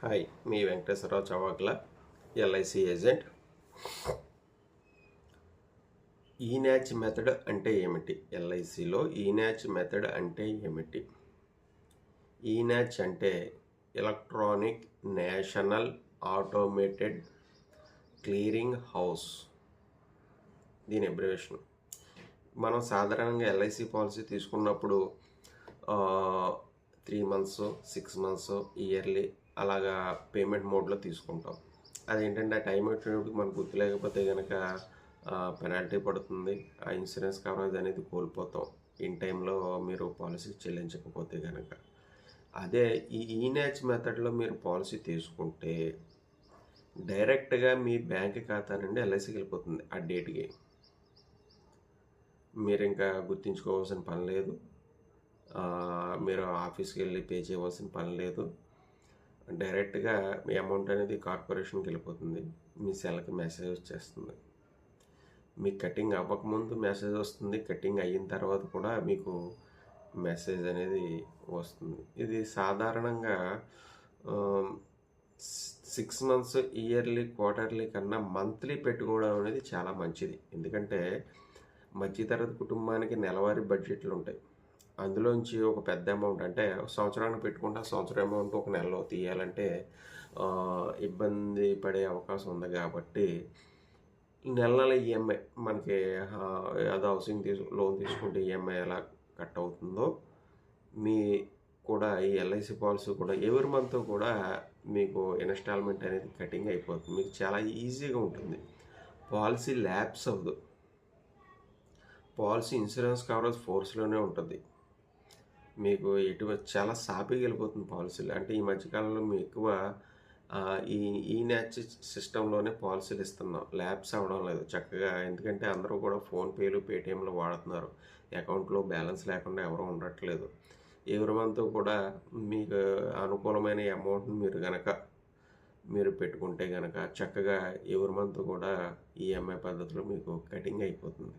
Hi మీ Venkateswararao Chavakula LIC agent. ఈ NACH method అంటే ఏమిటి? ఎల్ఐసిలో ఈ న్యాచ్ మెథడ్ అంటే ఏమిటి? ఈ న్యాచ్ అంటే electronic national automated clearing house. దీని అబ్రివేషన్. మనం సాధారణంగా ఎల్ఐసి పాలసీ తీసుకున్నప్పుడు three months six months yearly అలాగా పేమెంట్ మోడ్లో తీసుకుంటాం. అదేంటంటే ఆ టైం వచ్చేటప్పుడు మనకు గుర్తు లేకపోతే కనుక పెనాల్టీ పడుతుంది. ఆ ఇన్సూరెన్స్ కవరేజ్ అనేది కోల్పోతాం. ఇన్ టైంలో మీరు పాలసీ చెల్లించకపోతే కనుక అదే ఈ ఈనాచ్ మెథడ్లో మీరు పాలసీ తీసుకుంటే డైరెక్ట్గా మీ బ్యాంక్ ఖాతా నుండి ఎల్ఐసికి వెళ్ళిపోతుంది ఆ డేట్కి మీరు ఇంకా గుర్తించుకోవాల్సిన పని లేదు. మీరు ఆఫీస్కి వెళ్ళి పే చేయవలసిన పని లేదు. డైరెక్ట్గా మీ అమౌంట్ అనేది కార్పొరేషన్కి వెళ్ళిపోతుంది. మీ సెల్కి మెసేజ్ వచ్చేస్తుంది. మీ కటింగ్ అవ్వకముందు మెసేజ్ వస్తుంది. కటింగ్ అయిన తర్వాత కూడా మీకు మెసేజ్ అనేది వస్తుంది. ఇది సాధారణంగా సిక్స్ మంత్స్ ఇయర్లీ క్వార్టర్లీ కన్నా మంత్లీ పెట్టుకోవడం అనేది చాలా మంచిది. ఎందుకంటే మధ్యతరగతి కుటుంబానికి నెలవారీ బడ్జెట్లు ఉంటాయి. అందులోంచి ఒక పెద్ద అమౌంట్ అంటే సంవత్సరానికి పెట్టుకుంటే ఆ సంవత్సరం అమౌంట్ ఒక నెలలో తీయాలంటే ఇబ్బంది పడే అవకాశం ఉంది కాబట్టి నెల నెల ఈఎంఐ మనకి అది హౌసింగ్ తీసు లోన్ తీసుకుంటే ఈఎంఐ ఎలా కట్ అవుతుందో మీ కూడా ఈ ఎల్ఐసి పాలసీ కూడా ఎవరి మంత్ కూడా మీకు ఇన్స్టాల్మెంట్ అనేది కటింగ్ అయిపోతుంది. మీకు చాలా ఈజీగా ఉంటుంది. పాలసీ ల్యాబ్స్ అవ్వదు. పాలసీ ఇన్సూరెన్స్ కవరేజ్ ఫోర్స్లోనే ఉంటుంది. మీకు ఎటువంటి చాలా సాపీగా వెళ్ళిపోతుంది పాలసీలు. అంటే ఈ మధ్యకాలంలో మేము ఎక్కువ ఈ ఈ న్యాచ్ సిస్టంలోనే పాలసీలు ఇస్తున్నాం. ల్యాబ్స్ అవ్వడం లేదు చక్కగా. ఎందుకంటే అందరూ కూడా ఫోన్పేలు పేటిఎంలు వాడుతున్నారు. అకౌంట్లో బ్యాలెన్స్ లేకుండా ఎవరు ఉండట్లేదు. ఎవరి మంత్ కూడా మీకు అనుకూలమైన అమౌంట్ని మీరు గనక మీరు పెట్టుకుంటే గనక చక్కగా ఎవరి మంత్ కూడా ఈఎంఐ పద్ధతిలో మీకు కటింగ్ అయిపోతుంది.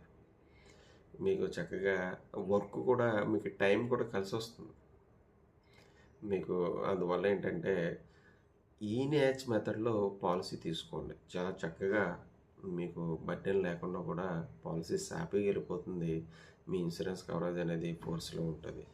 మీకు చక్కగా వర్క్ కూడా మీకు టైం కూడా కలిసి వస్తుంది మీకు అందువల్ల ఏంటంటే ఈ న్యాచ్ మెథడ్లో పాలసీ తీసుకోండి. చాలా చక్కగా మీకు బడ్డెన్ లేకుండా కూడా పాలసీ హ్యాపీగా వెళ్ళిపోతుంది. మీ ఇన్సూరెన్స్ కవరేజ్ అనేది ఫోర్స్లో ఉంటుంది.